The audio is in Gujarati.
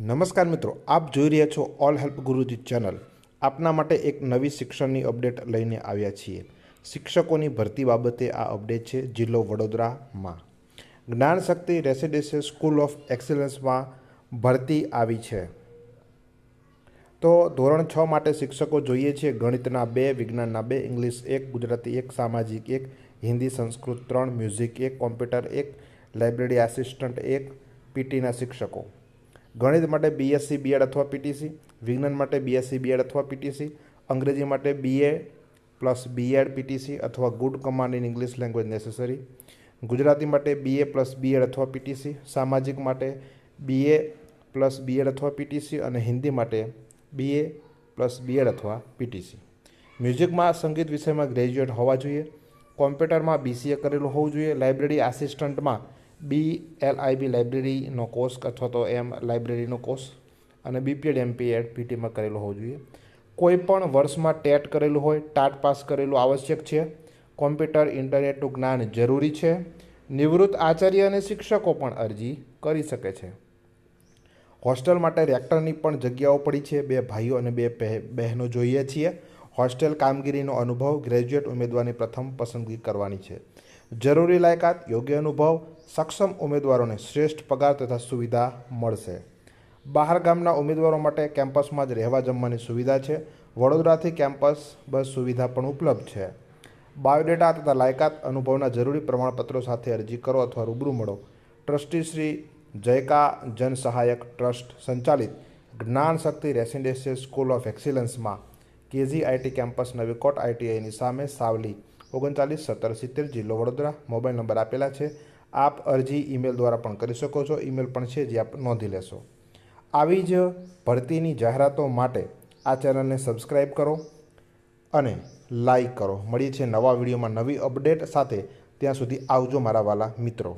નમસ્કાર મિત્રો, આપ જોઈ રહ્યા છો ઓલ હેલ્પ ગુરુજી ચેનલ. આપના માટે એક નવી શિક્ષણની અપડેટ લઈને આવ્યા છીએ. શિક્ષકોની ભરતી બાબતે આ અપડેટ છે જિલ્લો વડોદરામાં. Gyan Shakti residential school of એક્સેલન્સમાં ભરતી આવી છે. તો ધોરણ છ માટે શિક્ષકો જોઈએ છે ગણિતના બે, વિજ્ઞાનના બે, ઇંગ્લિશ એક, ગુજરાતી એક, સામાજિક એક, હિન્દી સંસ્કૃત ત્રણ, મ્યુઝિક એક, કોમ્પ્યુટર એક, લાઇબ્રેરી આસિસ્ટન્ટ એક, પીટીના શિક્ષકો. ગણિત માટે બીએસસી બીએડ અથવા પીટીસી વિજ્ઞાન માટે બીએસસી બીએડ અથવા પીટીસી અંગ્રેજી માટે બીએ પ્લસ બીએડ પીટીસી અથવા good command in English language necessary Gujarati માટે બીએ પ્લસ બીએડ અથવા પીટીસી સામાજિક માટે બીએ પ્લસ બીએડ અથવા પીટીસી અને હિન્દી માટે બીએ પ્લસ બીએડ અથવા પીટીસી મ્યુઝિકમાં સંગીત વિષયમાં ગ્રેજ્યુએટ હોવા જોઈએ, કોમ્પ્યુટરમાં બીસીએ કરેલું હોવું જોઈએ, લાઇબ્રેરી આસિસ્ટન્ટમાં બી એલ આઈ બી લાઇબ્રેરીનો કોર્સ અથવા તો એમ લાઇબ્રેરીનો કોર્સ અને બીપીએડ એમપીએડ પીટીમાં કરેલો હોવો જોઈએ. કોઈ પણ વર્ષમાં ટેટ કરેલું હોય, ટાટ પાસ કરેલું આવશ્યક છે. કોમ્પ્યુટર ઇન્ટરનેટનું જ્ઞાન જરૂરી છે. નિવૃત્ત આચાર્ય અને શિક્ષકો પણ અરજી કરી શકે છે. હોસ્ટેલ માટે રેક્ટરની પણ જગ્યાઓ પડી છે. બે ભાઈઓ અને બે બહેનો જોઈએ છીએ. હોસ્ટેલ કામગીરીનો અનુભવ ગ્રેજ્યુએટ ઉમેદવારની પ્રથમ પસંદગી કરવાની છે. જરૂરી લાયકાત, યોગ્ય અનુભવ, સક્ષમ ઉમેદવારોને શ્રેષ્ઠ પગાર તથા સુવિધા મળશે. બહાર ગામના ઉમેદવારો માટે કેમ્પસમાં જ રહેવા જમવાની સુવિધા છે. વડોદરાથી કેમ્પસ બસ સુવિધા પણ ઉપલબ્ધ છે. બાયોડેટા તથા લાયકાત અનુભવના જરૂરી પ્રમાણપત્રો સાથે અરજી કરો અથવા રૂબરૂ મળો. ટ્રસ્ટી શ્રી જયકા જનસહાયક ટ્રસ્ટ સંચાલિત Gyan Shakti residential school of એક્સિલન્સમાં KG IT campus નવીકોટ આઈટીઆઈની સામે સાવલી. ઓગણચાલીસ, સત્તર, સિત્તેર જિલ્લો વડોદરા. મોબાઈલ નંબર આપેલા છે. આપ અરજી ઈમેલ દ્વારા પણ કરી શકો છો. ઈમેલ પણ છે જે આપ નોંધી લેશો. આવી જ ભરતીની જાહેરાતો માટે આ ચેનલને સબસ્ક્રાઈબ કરો અને લાઈક કરો. મળીએ છીએ નવા વિડીયોમાં નવી અપડેટ સાથે. ત્યાં સુધી આવજો મારા વાલા મિત્રો.